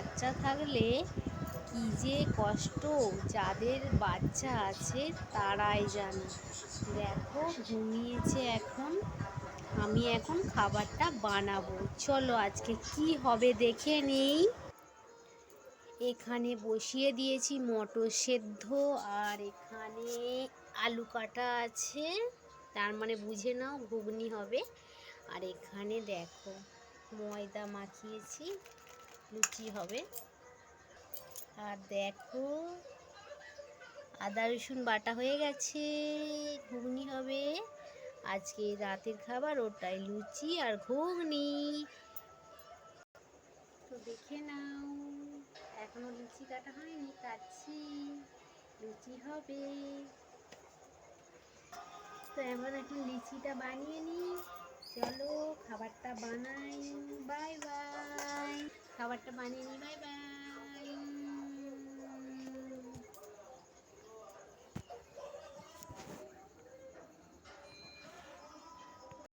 বাচ্চা থাকলে কী যে কষ্ট। যাদের বাচ্চা আছে তারাই জানে। দেখো, ঘুমিয়েছে এখন। আমি এখন খাবারটা বানাবো। চলো আজকে কি হবে দেখে নেই। এখানে বসিয়ে দিয়েছি মটর সেদ্ধ আর এখানে আলু কাটা আছে। তার মানে বুঝে নাও, ঘুগনি হবে। আর এখানে দেখো, ময়দা মাখিয়েছি। লুচি হবে। আর দেখো, আদা, রসুন বাটা হয়ে গেছে, ঘুগনি হবে। আজকে রাতের খাবার, ওটাই লুচি আর ঘুগনি। তো দেখে নাও, এখনও লুচি কাটা হয়নি, কাটছি। লুচি হবে। তো এমন এখন লিচিটা বানিয়ে নিই। চলো, খাবারটা বানাই। খাবারটা বানিয়ে নিই বাই বাই